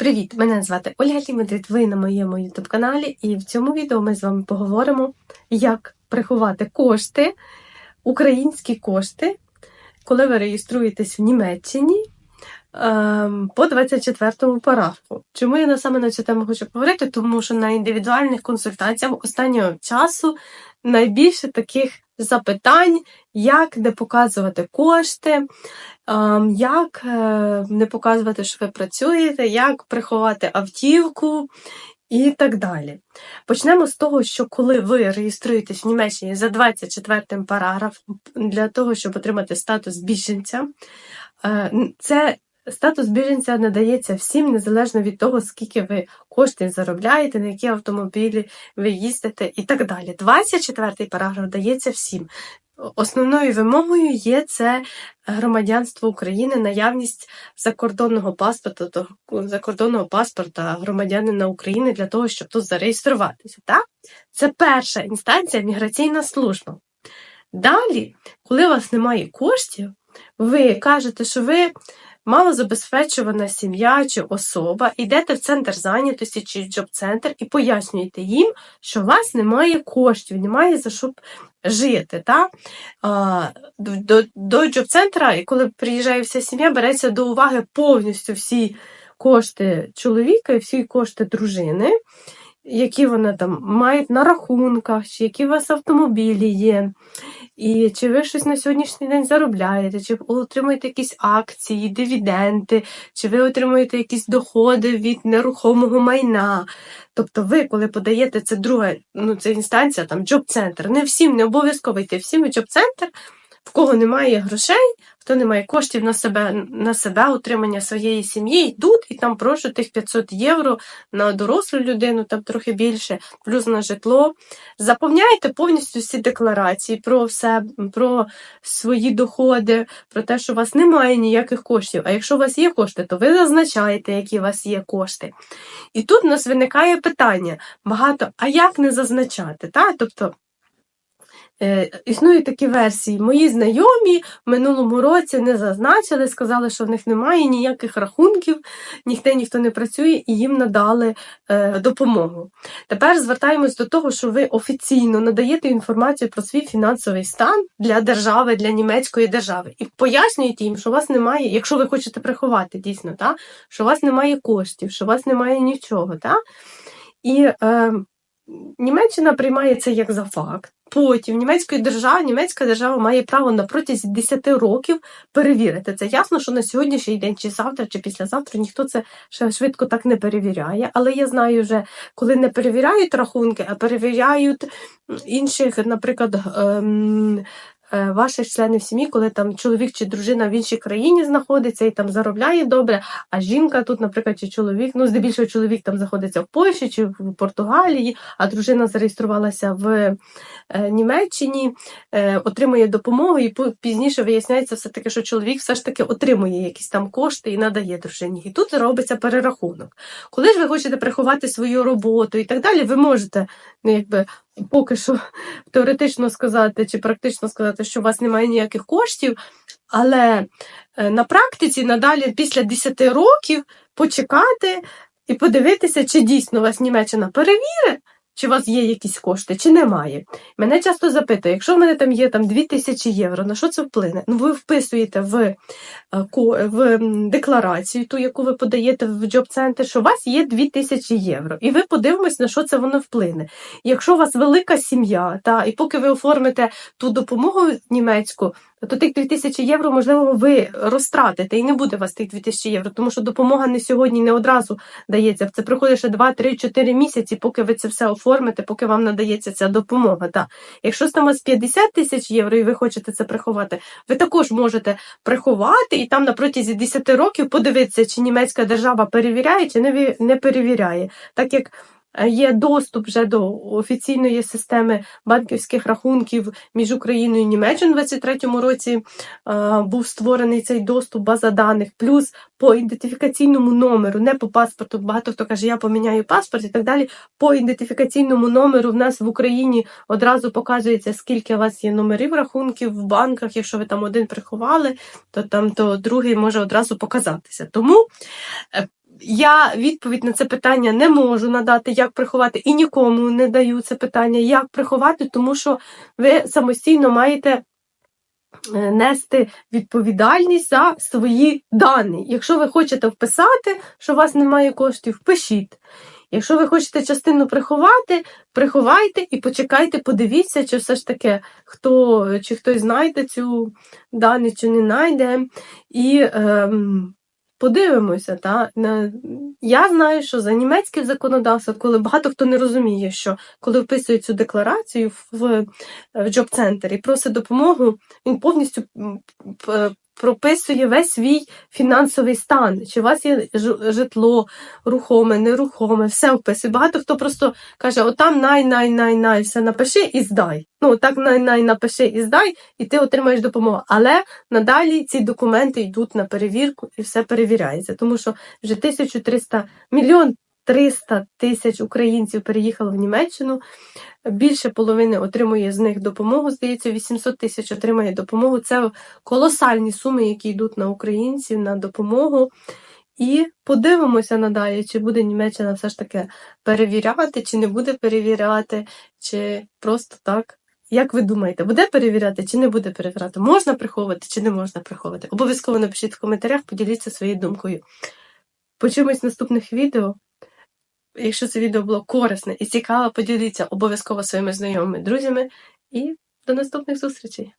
Привіт! Мене звати Ольга Лімедрит, ви на моєму YouTube каналі, і в цьому відео ми з вами поговоримо, як приховати кошти, українські кошти, коли ви реєструєтесь в Німеччині ем, по 24-му парафу. Чому я саме на цю тему хочу поговорити? Тому що на індивідуальних консультаціях останнього часу найбільше таких запитань, як не показувати кошти, ем, як е, не показувати, що ви працюєте, як приховати автівку і так далі. Почнемо з того, що коли ви реєструєтесь в Німеччині за 24 параграфом для того, щоб отримати статус біженця, е, це Статус біженця надається всім, незалежно від того, скільки ви коштів заробляєте, на які автомобілі ви їздите і так далі. 24 параграф дається всім. Основною вимогою є це громадянство України, наявність закордонного паспорту, закордонного паспорта громадянина України для того, щоб тут зареєструватися. Так? Це перша інстанція міграційна служба. Далі, коли у вас немає коштів, ви кажете, що ви малозабезпечувана сім'я чи особа, йдете в центр зайнятості чи джоб-центр і пояснюєте їм, що у вас немає коштів, немає за що жити. Та? До до джоб-центра, і коли приїжджає вся сім'я, береться до уваги повністю всі кошти чоловіка і всі кошти дружини. Які вони там мають на рахунках, чи які у вас автомобілі є, і чи ви щось на сьогоднішній день заробляєте, чи отримуєте якісь акції, дивіденди, чи ви отримуєте якісь доходи від нерухомого майна. Тобто ви, коли подаєте це друга, ну це інстанція, там джоб-центр, не всім, не обов'язково йти всім в джоб-центр, в кого немає грошей, хто не має коштів на себе на себе, утримання своєї сім'ї, йдуть і там прошу тих 500 євро на дорослу людину, там трохи більше, плюс на житло. Заповняйте повністю всі декларації про все, про свої доходи, про те, що у вас немає ніяких коштів. А якщо у вас є кошти, то ви зазначаєте, які у вас є кошти. І тут у нас виникає питання багато, а як не зазначати? Та? Тобто існують такі версії. Мої знайомі в минулому році не зазначили, сказали, що в них немає ніяких рахунків, ніхто ніхто не працює і їм надали е, допомогу. Тепер звертаємось до того, що ви офіційно надаєте інформацію про свій фінансовий стан для держави, для німецької держави, і пояснюєте їм, що у вас немає, якщо ви хочете приховати дійсно, та, що у вас немає коштів, що у вас немає нічого. Та? І е, Німеччина приймає це як за факт. Потім німецької держави, німецька держава має право на протязі 10 років перевірити. Це ясно, що на сьогоднішній день, чи завтра, чи післязавтра ніхто це ще швидко так не перевіряє. Але я знаю вже, коли не перевіряють рахунки, а перевіряють інших, наприклад, ем, ваших членів сім'ї, коли там чоловік чи дружина в іншій країні знаходиться і там заробляє добре, а жінка тут, наприклад, чи чоловік, ну здебільшого чоловік там знаходиться в Польщі чи в Португалії, а дружина зареєструвалася в е, Німеччині, е, отримує допомогу, і пізніше виясняється все таки, що чоловік все ж таки отримує якісь там кошти і надає дружині. І тут робиться перерахунок. Коли ж ви хочете приховати свою роботу і так далі, ви можете ну, якби поки що теоретично сказати чи практично сказати, що у вас немає ніяких коштів, але е, на практиці надалі після 10 років почекати і подивитися, чи дійсно вас Німеччина перевірить, чи у вас є якісь кошти, чи немає. Мене часто запитують, якщо в мене там є там 2000 євро, на що це вплине? Ну, ви вписуєте в е, в декларацію, ту, яку ви подаєте в джоб-центр, що у вас є 2000 євро. І ви подивимось, на що це воно вплине. Якщо у вас велика сім'я, та, і поки ви оформите ту допомогу німецьку, то тих 2000 євро, можливо, ви розтратите і не буде у вас тих 2000 євро, тому що допомога не сьогодні, не одразу дається. Це приходить ще 2, 3, 4 місяці, поки ви це все оформите, поки вам надається ця допомога. Так. Якщо там у вас 50 тисяч євро і ви хочете це приховати, ви також можете приховати і там на протязі 10 років подивитися, чи німецька держава перевіряє, чи не перевіряє. Так як є доступ вже до офіційної системи банківських рахунків між Україною і Німеччиною у 2023 році е, був створений цей доступ, база даних, плюс по ідентифікаційному номеру, не по паспорту. Багато хто каже, я поміняю паспорт і так далі. По ідентифікаційному номеру в нас в Україні одразу показується, скільки у вас є номерів рахунків в банках. Якщо ви там один приховали, то там то другий може одразу показатися. Тому е, Я відповідь на це питання не можу надати, як приховати, і нікому не даю це питання, як приховати, тому що ви самостійно маєте е, нести відповідальність за свої дані. Якщо ви хочете вписати, що у вас немає коштів, впишіть. Якщо ви хочете частину приховати, приховайте і почекайте, подивіться, чи все ж таки хто чи хтось знайде цю дані, чи не знайде. І ем, подивимося. Та? Я знаю, що за німецьким законодавством, коли багато хто не розуміє, що коли вписує цю декларацію в, в джоб-центр і просить допомогу, він повністю прописує весь свій фінансовий стан. Чи у вас є житло, рухоме, нерухоме, все вписує. Багато хто просто каже: отам най, най, най, най, все напиши і здай. Ну, так най, най, напиши і здай, і ти отримаєш допомогу. Але надалі ці документи йдуть на перевірку і все перевіряється. Тому що вже 1300 мільйон 300 тисяч українців переїхали в Німеччину. Більше половини отримує з них допомогу. Здається, 800 тисяч отримає допомогу. Це колосальні суми, які йдуть на українців на допомогу. І подивимося надалі, чи буде Німеччина все ж таки перевіряти, чи не буде перевіряти, чи просто так. Як ви думаєте, буде перевіряти чи не буде перевіряти? Можна приховувати чи не можна приховувати? Обов'язково напишіть в коментарях, поділіться своєю думкою. Почуємось в наступних відео. Якщо це відео було корисне і цікаве, поділіться обов'язково своїми знайомими, друзями. І до наступних зустрічей!